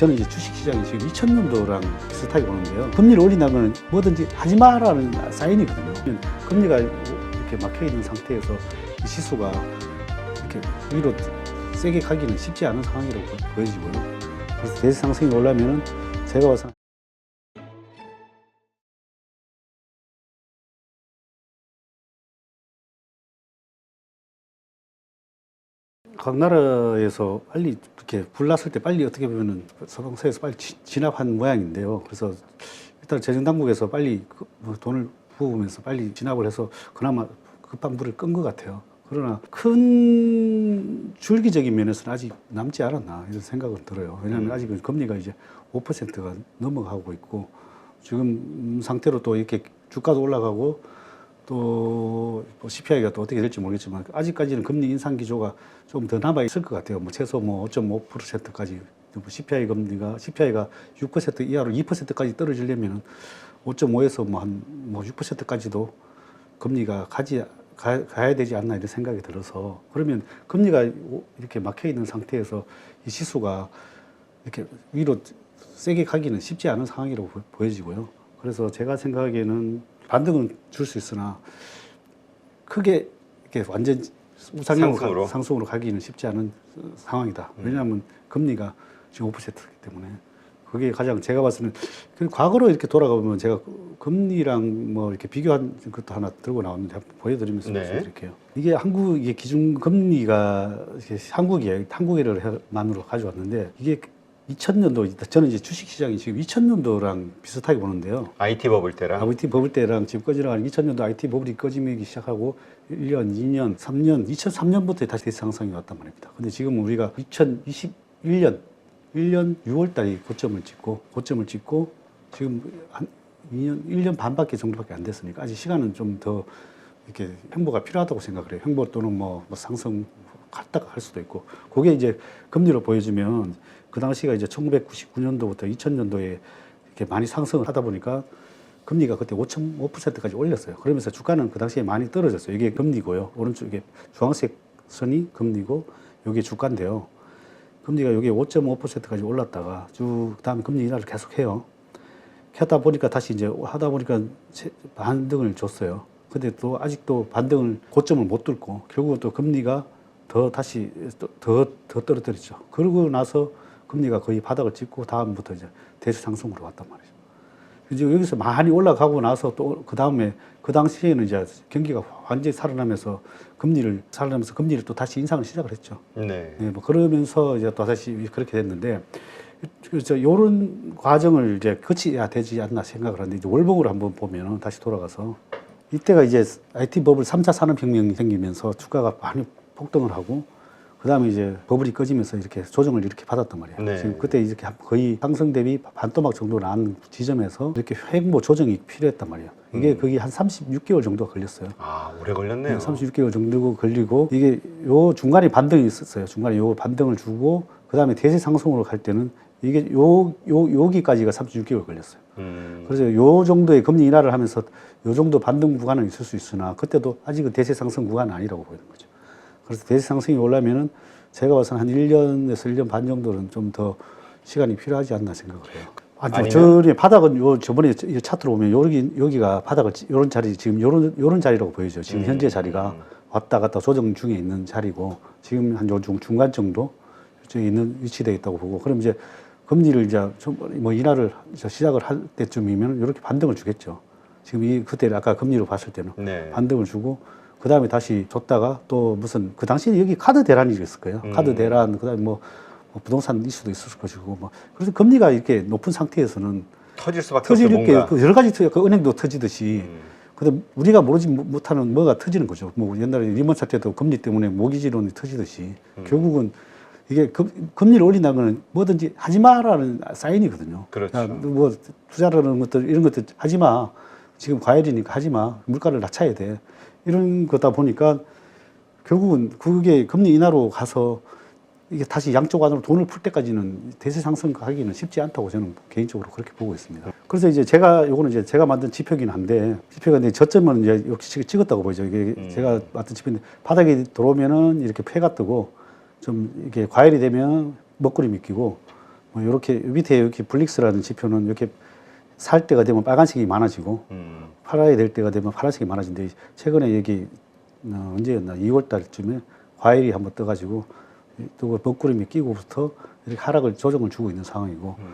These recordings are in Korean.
저는 이제 주식시장이 지금 2000년도랑 비슷하게 보는데요. 금리를 올린다면 뭐든지 하지 마라는 사인이거든요. 금리가 이렇게 막혀 있는 상태에서 이 지수가 이렇게 위로 세게 가기는 쉽지 않은 상황이라고 보- 보여지고요. 그래서 대세 상승이 올라면은 제가 봐서 각 나라에서 빨리 이렇게 불났을 때 빨리 어떻게 보면은 서방서에서 빨리 지- 진압한 모양인데요. 그래서 일단 재정 당국에서 빨리 그- 뭐 돈을 부으면서 빨리 진압을 해서 그나마 급한 불을 끈 것 같아요. 그러나 큰 줄기적인 면에서는 아직 남지 않았나 이런 생각은 들어요. 왜냐하면 아직은 금리가 이제 5%가 넘어가고 있고 지금 상태로 또 이렇게 주가도 올라가고 또뭐 CPI가 또 어떻게 될지 모르겠지만 아직까지는 금리 인상 기조가 좀 더 남아 있을 것 같아요. 뭐 최소 뭐 5.5%까지 뭐 CPI 금리가 CPI가 6% 이하로 2%까지 떨어지려면은 5.5에서 뭐한뭐 6%까지도 금리가 가지 가, 가야 되지 않나 이런 생각이 들어서 그러면 금리가 오- 이렇게 막혀 있는 상태에서 이 지수가 이렇게 위로 세게 가기는 쉽지 않은 상황이라고 보- 보여지고요. 그래서 제가 생각하기에는 반등은 줄 수 있으나 크게 이렇게 완전 우상향 상승으로? 가, 상승으로 가기는 쉽지 않은 상황이다. 왜냐하면 금리가 지금 5%이기 때문에 그게 가장 제가 봤을 때는 그 과거로 이렇게 돌아가 보면 제가 금리랑 뭐 이렇게 비교한 것도 하나 들고 나왔는데 한번 보여드리면서 네. 말씀드릴게요. 이게 한국 이게 기준 금리가 이게 한국이에요. 한국에를 만으로 가져왔는데 이게 2000년도 저는 이제 주식 시장이 지금 2000년도랑 비슷하게 보는데요. IT 버블 때랑 IT 버블 때랑 지금 꺼지나가는 2000년도 IT 버블이 꺼지기 시작하고 1년, 2년, 3년, 2003년부터 다시 대세 상승이 왔단 말입니다. 근데 지금 우리가 2021년 1년 6월 달에 고점을 찍고 고점을 찍고 지금 한 2년 1년 반밖에 정도밖에 안 됐으니까 아직 시간은 좀 더 이렇게 행보가 필요하다고 생각을 해요. 행보 또는 뭐, 뭐 상승 갔다가 할 수도 있고 그게 이제 금리로 보여주면 그 당시가 이제 1999년도부터 2000년도에 이렇게 많이 상승을 하다 보니까 금리가 그때 5.5%까지 올렸어요. 그러면서 주가는 그 당시에 많이 떨어졌어요. 이게 금리고요. 오른쪽에 주황색 선이 금리고 이게 주가인데요. 금리가 여기 5.5%까지 올랐다가 쭉 그다음에 금리 인하를 계속 해요. 하다 보니까 다시 이제 하다 보니까 세- 반등을 줬어요. 근데 또 아직도 반등을 고점을 못 뚫고 결국은 또 금리가 더 다시 더, 더 떨어뜨렸죠. 그러고 나서 금리가 거의 바닥을 찍고 다음부터 이제 대세 상승으로 왔단 말이죠. 이제 여기서 많이 올라가고 나서 또 그 다음에 그 당시에는 이제 경기가 완전히 살아나면서 금리를 살아나면서 금리를 또 다시 인상을 시작을 했죠. 네. 네, 뭐 그러면서 이제 또 다시 그렇게 됐는데 그래서 요런 과정을 이제 거쳐야 되지 않나 생각을 하는데 이제 월봉으로 한번 보면은 다시 돌아가서 이때가 이제 IT 버블 3차 산업혁명이 생기면서 주가가 많이 폭등을 하고 그다음에 이제 버블이 꺼지면서 이렇게 조정을 이렇게 받았단 말이에요. 네. 지금 그때 이렇게 거의 상승 대비 반토막 정도 난 지점에서 이렇게 횡보 조정이 필요했단 말이에요. 이게 음. 거기 한 36개월 정도 걸렸어요. 아 오래 걸렸네요. 36개월 정도 걸리고 이게 요 중간에 반등이 있었어요. 중간에 요 반등을 주고 그다음에 대세 상승으로 갈 때는 이게 요 요 여기까지가 36개월 걸렸어요. 음, 그래서 요 정도의 금리 인하를 하면서 요 정도 반등 구간은 있을 수 있으나 그때도 아직은 대세 상승 구간은 아니라고 보이는 거죠. 그래서 대세 상승이 올라면은 제가 봐서는 한 1년에서 1년 반 정도는 좀 더 시간이 필요하지 않나 생각을 해요. 아니, 아니면- 저리 바닥은 요 저번에 이 차트로 보면 여기 여기가 바닥을 찌- 요런 자리 지금 요런 요런 자리라고 보이죠. 지금 음, 현재 자리가 음. 왔다 갔다 조정 중에 있는 자리고 지금 한요 중간 정도 저기 있는 위치되어 있다고 보고 그럼 이제 금리를 이제 좀뭐 인하를 시작을 할 때쯤이면 이렇게 반등을 주겠죠. 지금 이 그때 아까 금리로 봤을 때는 네. 반등을 주고 그 다음에 다시 줬다가 또 무슨 그 당시에 여기 카드 대란이 있을 거예요. 음. 카드 대란 그 다음에 뭐, 뭐 부동산 이슈도 있을 것이고 뭐 그래서 금리가 이렇게 높은 상태에서는 터질 수밖에 터질 뭔가. 그 여러 가지 터, 그 은행도 터지듯이 음, 근데 우리가 모르지 못- 못하는 뭐가 터지는 거죠. 뭐 옛날에 리먼 사태도 금리 때문에 모기지론이 터지듯이 음. 결국은 이게 금, 금리를 올린다는 거는 뭐든지 하지 마라는 사인이거든요. 그렇죠. 야, 뭐 투자라는 것들 이런 것들 하지 마. 지금 과열이니까 하지 마. 물가를 낮춰야 돼. 이런 거다 보니까 결국은 그게 금리 인하로 가서 이게 다시 양쪽 안으로 돈을 풀 때까지는 대세 상승 하기는 쉽지 않다고 저는 개인적으로 그렇게 보고 있습니다. 그래서 이제 제가 요거는 이제 제가 만든 지표긴 한데 지표가 이제 저점은 이제 역시 찍었다고 보이죠. 이게 음. 제가 만든 지표인데 바닥에 들어오면은 이렇게 폐가 뜨고 좀 이게 과열이 되면 먹구름이 끼고 뭐뭐 이렇게 밑에 이렇게 블릭스라는 지표는 이렇게 살 때가 되면 빨간색이 많아지고 음. 팔아야 될 때가 되면 파란색이 많아진데 최근에 여기 어, 언제였나 2월 달쯤에 과일이 한번 떠가지고 또 먹구름이 끼고부터 이렇게 하락을 조정을 주고 있는 상황이고 음.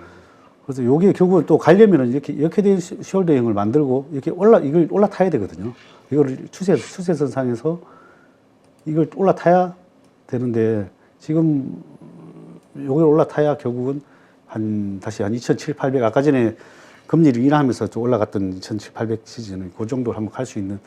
그래서 요게 결국은 또 가려면은 이렇게 이렇게 된 시- 숄더형을 만들고 이렇게 올라 이걸 올라타야 되거든요. 이거를 추세 추세선상에서 이걸 올라타야 되는데 지금 요걸 올라타야 결국은 한 다시 한 2,700, 800 아까 전에 금리를 인하하면서 좀 올라갔던 2,700, 800 시즌은 그 정도로 한번 갈 수 있는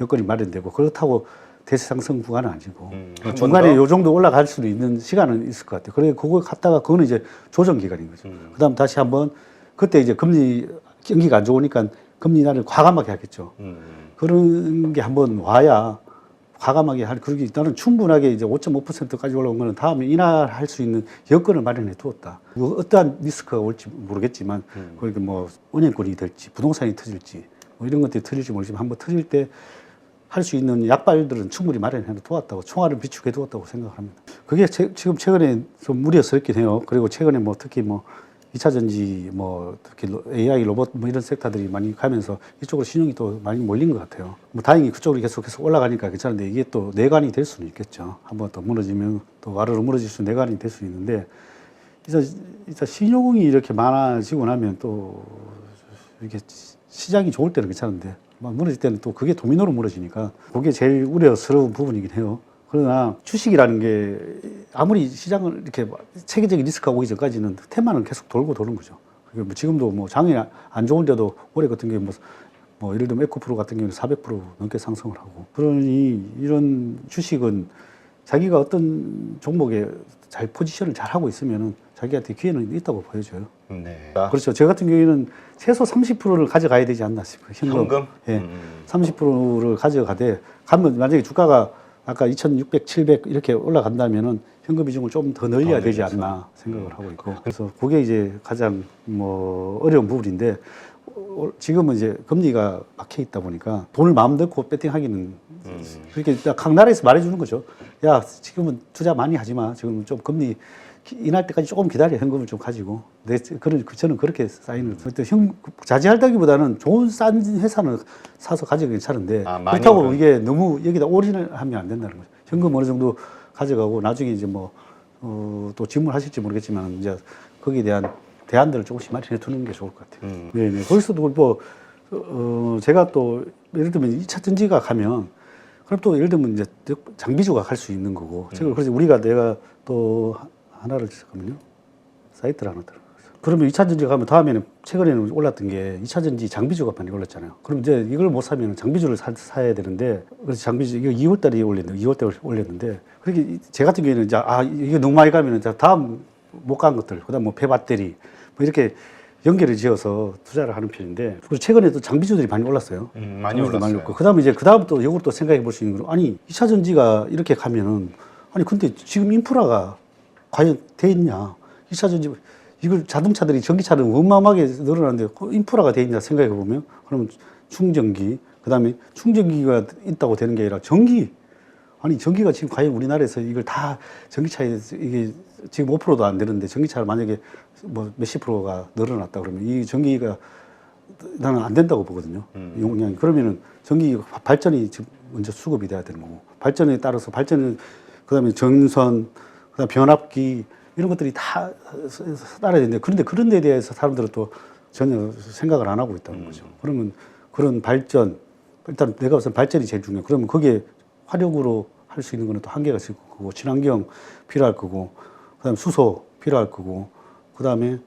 여건이 마련되고 그렇다고 대상승 구간은 아니고 음, 어, 한번 중간에 더? 요 정도 올라갈 수도 있는 시간은 있을 것 같아요. 그래 그거 갔다가 그거는 이제 조정 기간인 거죠. 음. 그다음 다시 한번 그때 이제 금리 경기가 안 좋으니까 금리 인하를 과감하게 하겠죠. 음. 그런 게 한번 와야 과감하게 할 그러기 나는 충분하게 이제 5.5%까지 올라온 거는 다음에 인하할 수 있는 여건을 마련해 두었다. 뭐 어떠한 리스크가 올지 모르겠지만 음. 그러니까 뭐 은행권이 될지 부동산이 터질지 뭐 이런 것들이 터질지 모르지만 한번 터질 때 할 수 있는 약발들은 충분히 마련해 두었다고 총알을 비축해 두었다고 생각합니다. 그게 제- 지금 최근에 좀 우려스럽긴 해요. 그리고 최근에 뭐 특히 뭐 2차 전지 뭐 특히 로- AI 로봇 뭐 이런 섹터들이 많이 가면서 이쪽으로 신용이 또 많이 몰린 것 같아요. 뭐 다행히 그쪽으로 계속해서 올라가니까 괜찮은데 이게 또 내관이 될 수는 있겠죠. 한번 더 무너지면 또 와르르 무너질 수 내관이 될 수 있는데 이제 이제 신용이 이렇게 많아지고 나면 또 이게 시장이 좋을 때는 괜찮은데 막 무너질 때는 또 그게 도미노로 무너지니까 그게 제일 우려스러운 부분이긴 해요. 그러나 주식이라는 게 아무리 시장을 이렇게 체계적인 리스크가 오기 전까지는 테마는 계속 돌고 도는 거죠. 뭐 지금도 뭐 장이 안 좋은데도 올해 같은 경우에 뭐, 뭐 예를 들면 에코프로 같은 경우는 400% 넘게 상승을 하고 그러니 이런 주식은 자기가 어떤 종목에 잘 포지션을 잘 하고 있으면은 자기한테 기회는 있다고 보여져요. 네. 그렇죠. 저 같은 경우에는 최소 30%를 가져가야 되지 않나 싶어요. 현금. 현금? 예. 음. 30%를 가져가되 가면 만약에 주가가 아까 2,600, 700 이렇게 올라간다면은 현금 비중을 좀 더 늘려야 더 되지 늘려서. 않나 생각을 하고 있고 그래서 그게 이제 가장 뭐 어려운 부분인데 어, 지금은 이제 금리가 막혀 있다 보니까 돈을 마음 넣고 배팅하기는 음. 그렇게 각 나라에서 말해주는 거죠. 야 지금은 투자 많이 하지 마. 지금 좀 금리 기- 인할 때까지 조금 기다려 현금을 좀 가지고 내 그런 그 저는 그렇게 사인을 또 현, 자제할다기보다는 좋은 싼 회사는 사서 가지고 괜찮은데 아, 많이 그렇다고 오른. 이게 너무 여기다 올인을 하면 안 된다는 거죠. 현금 어느 정도 가져가고 나중에 이제 뭐 어, 또 질문하실지 모르겠지만 이제 거기에 대한 대안들을 조금씩 마련해 두는 게 좋을 것 같아요. 음. 네네. 거기서도 뭐, 어, 제가 또, 예를 들면 2차 전지가 가면, 그럼 또 예를 들면 이제 장비주가 갈 수 있는 거고, 지금 그래서 우리가 내가 또 하- 하나를 잠깐만요. 사이트를 하나 들어. 그러면 2차 전지 가면 다음에는 최근에는 올랐던 게 2차 전지 장비주가 많이 올랐잖아요. 그럼 이제 이걸 못 사면 장비주를 사, 사야 되는데 그래서 장비주 이거 2월 달에 올렸는데 2월 달에 올렸는데 그렇게 제 같은 경우에는 이제 아 이게 너무 많이 가면은 이제 다음 못 간 것들 그다음 뭐 폐배터리 뭐 이렇게 연결을 지어서 투자를 하는 편인데 그리고 최근에 또 장비주들이 많이 올랐어요. 음, 많이 올랐어요. 올랐고 그다음에 이제 그다음 또 역으로 또 생각해 볼 수 있는 건 아니 2차 전지가 이렇게 가면은 아니 근데 지금 인프라가 과연 돼 있냐? 2차 전지 이걸 자동차들이 전기차는 어마어마하게 늘어나는데 그 인프라가 돼 있냐 생각해 보면 그러면 충전기 그 다음에 충전기가 있다고 되는 게 아니라 전기 아니 전기가 지금 과연 우리나라에서 이걸 다 전기차에 이게 지금 5%도 안 되는데 전기차를 만약에 뭐 몇십 프로가 늘어났다 그러면 이 전기가 나는 안 된다고 보거든요. 음. 용량이 그러면은 전기 발전이 지금 먼저 수급이 돼야 되는 거고 발전에 따라서 발전은 그 다음에 전선 그다음 변압기 이런 것들이 다 따라야 되는데 그런데 그런 데 대해서 사람들은 또 전혀 생각을 안 하고 있다는 거죠. 그러면 그런 발전 일단 내가 우선 발전이 제일 중요해. 그러면 거기에 화력으로 할 수 있는 거는 또 한계가 있을 거고 친환경 필요할 거고 그다음에 수소 필요할 거고 그다음에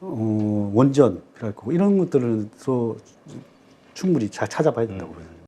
어, 원전 필요할 거고 이런 것들은 또 충분히 잘 찾아봐야 된다고 그래요.